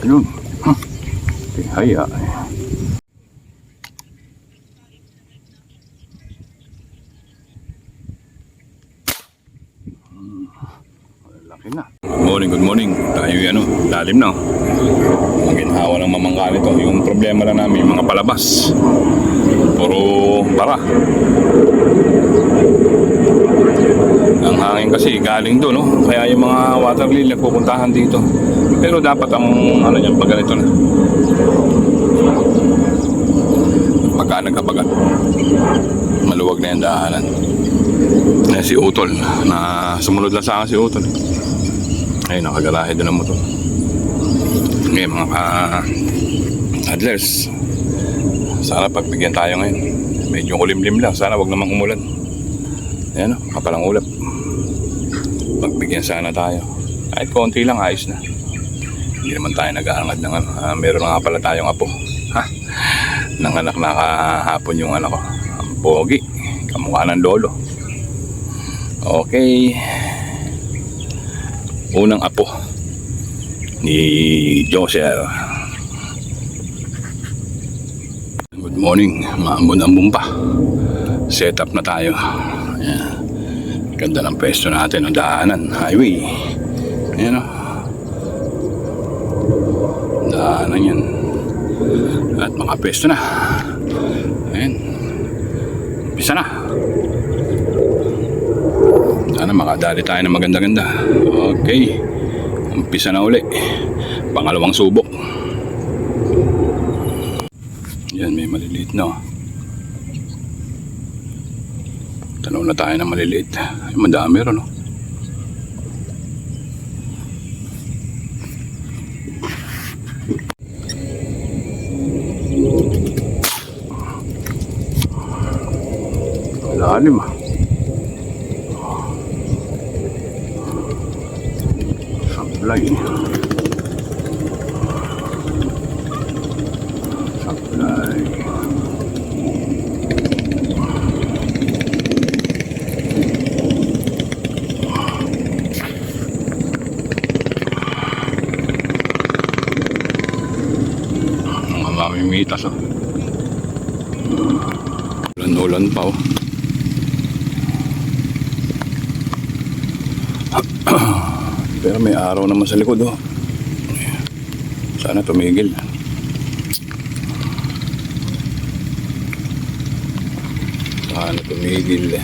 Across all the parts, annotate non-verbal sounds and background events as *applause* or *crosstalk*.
Ayun. Huh. Tihaya. Hmm. Laki na. Good morning, good morning. Tayo yung ano, lalim na. oh. Ang ginhawa ng mamangka nito. Yung problema lang namin, yung mga palabas. Puro bara. Ang hangin kasi galing doon, no? Kaya yung mga water lily pupuntahan dito. Pero dapat ang ano niyan pag ganito na. Pagka nagkabagat, maluwag na yung daanan. Ayan si Utol, na sumunod lang sa akin si Utol. Ayun, nakagarahe doon ang motor. Ngayon mga ka-adlers, sana pagbigyan tayo ngayon. Medyo kulimlim lang, sana wag namang umulan. Ayan kapalang ulap. Pagbigyan sana tayo. Kahit konti lang, ayos na. Hindi naman tayo nag-aangad ng ano. Ah, meron nga pala tayong apo. Ha? Nanganak na kahapon yung ano ko. Ang pogi. Kamukha ng lolo. Okay. Unang apo ni Josel. Good morning. Maambon-ambon pa. Set up na tayo. Ayan. Ganda ng pwesto natin. Ang daanan. Highway. Ayan o. Daanan yan. At mga pwesto na. Ayan. Umpisa na. Sana makadali tayo ng maganda-ganda. Okay. Umpisa na uli. Pangalawang subok. Yan, may maliliit na. oh. Tanaw na tayo ng maliliit. Madami ron, no? Lalim, ah. Supply. Supply. Mga mamimitas, oh. Ulan-ulan pa, oh. *clears throat* Pero may araw naman sa likod, oh. Sana tumigil. Sana tumigil.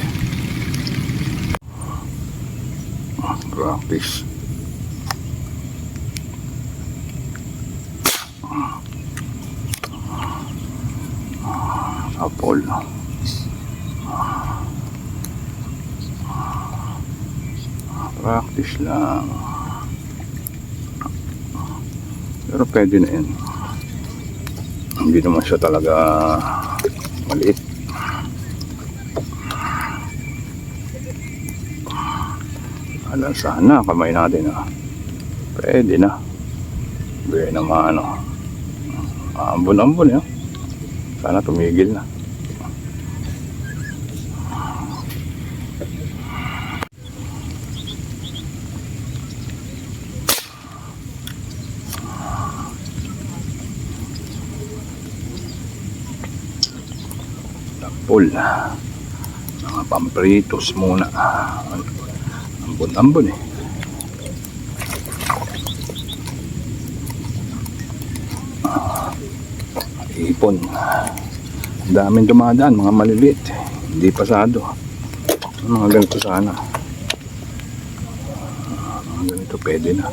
Ah, practice. Apple. Practice lang. Pero pwede na yan. Hindi naman siya talaga maliit. Alam sana kamay natin ah. Pwede na. Pwede na maano. Ambon-ambon eh. Sana tumigil na. Tapol. Mga pampritos muna. Ambon-ambon eh. Ipon. Daming dumadaan, mga maliliit. Hindi pasado. Mga ganito sana. Mga ganito pwede na.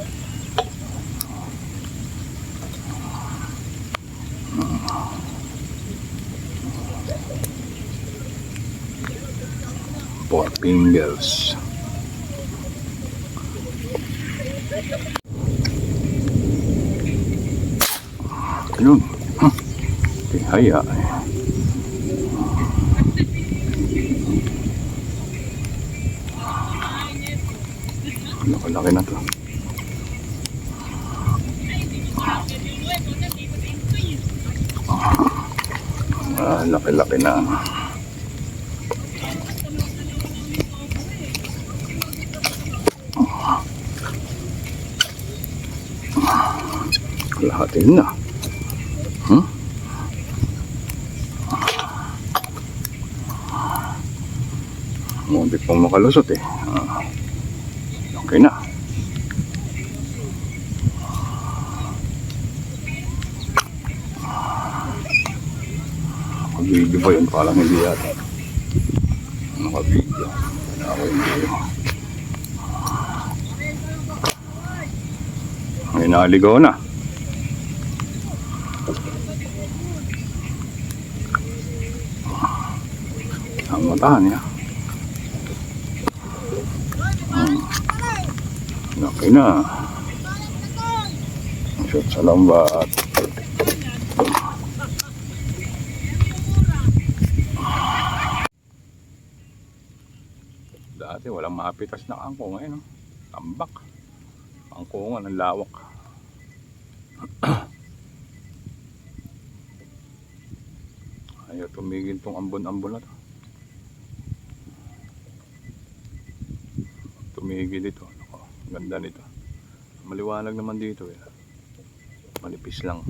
Four fingers. Ayun. Huh. Tihaya. Laki-laki na to. Ah, laki-laki na. Lahatin na. Hmm? Muntik pong makalusot eh. Ah. Okay na. Naka-video ba yun? Parang hindi yata. Naka-video. Ako hindi. May naligaw na. Ang matahan niya. Hmm. Okay na. Shoot sa lambat. Dati walang mapitas na kangkong ngayon. No? Tambak. Kangkongan ang lawak. *clears throat* Ayaw tumigil tong ambon-ambon na to. Tumigil ito. Ako, ganda nito. Maliwanag naman dito eh. Manipis lang.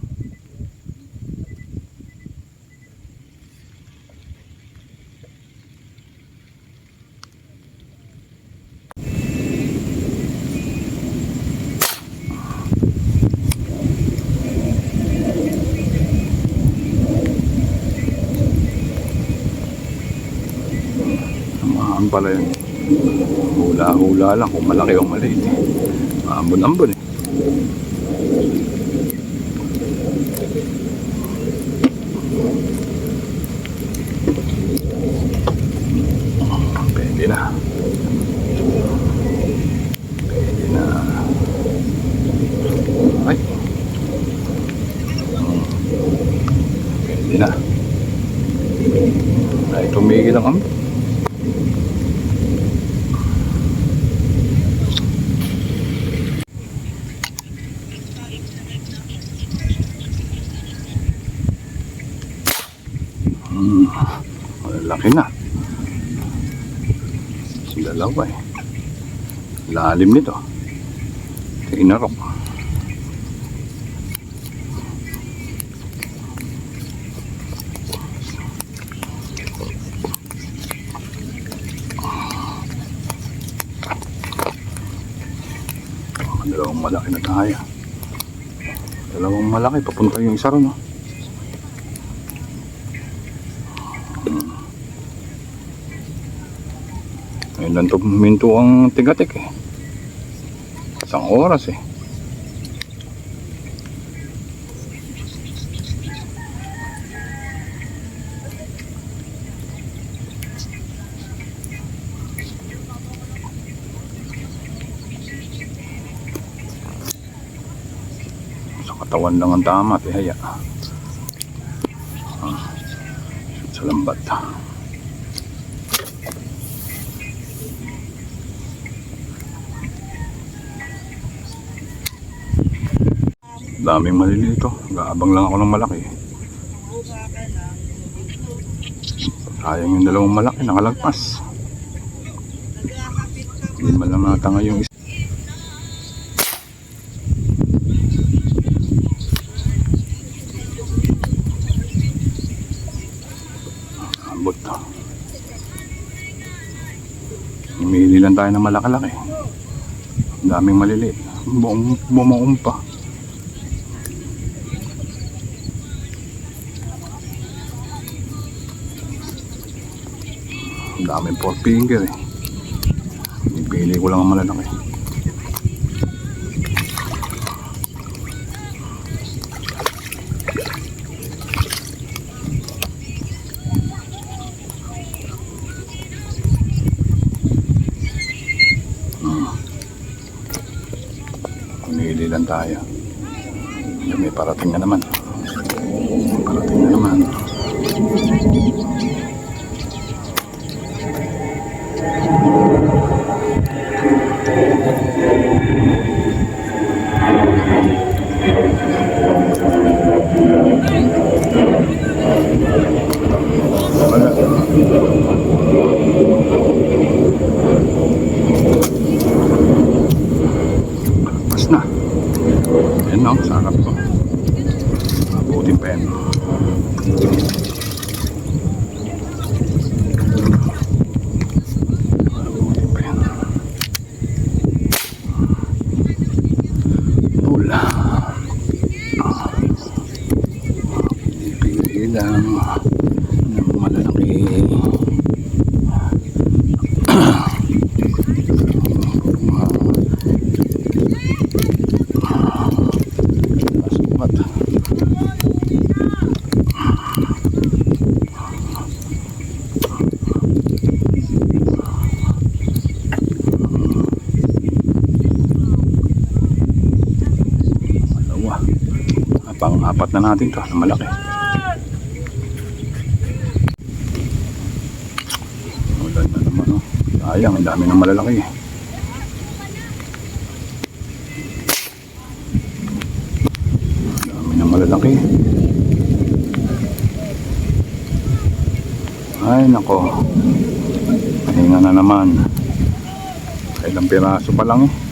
Pala yun. Hula-hula lang kung malaki o maliit. Ambon-ambon eh. Pwede na. Pwede na. Ay. Pwede na. Ay, tumigil ang ambon. Hmm, malaki na. Sa dalawa eh. Lalim nito. Tinarok. Dalawang malaki na tayo. Dalawang malaki. Papunta yung isa ron. Oh. Ayun lang to minto ang tigatik eh. Isang oras eh. Sa katawan lang ang tama, tihaya. Ah. Sa lambat. Daming maliliit oh. Gaabang lang ako ng malaki. Sayang yung dalawang malaki, nakalagpas. Hindi man lang natanga yung isa. Ambot to. Umili lang tayo ng malaki-laki. Daming maliliit. Buong bumaong Ang daming four finger eh. Ipili ko lang ang malalaki. Hmm. Pumili lang tayo. May parating na naman. Tapos na. Yan no, sarap ko. Abutin pa yan. Abutin pa yan. Pula. Pili lang ng malalaki. Sukat. Dalawa. Pang-apat na natin to na malaki. Ulan na naman oh. Sayang, ang dami ng malalaki. Ng malalaki. Ay, nako. Pahinga na naman. Ilang piraso pa lang eh.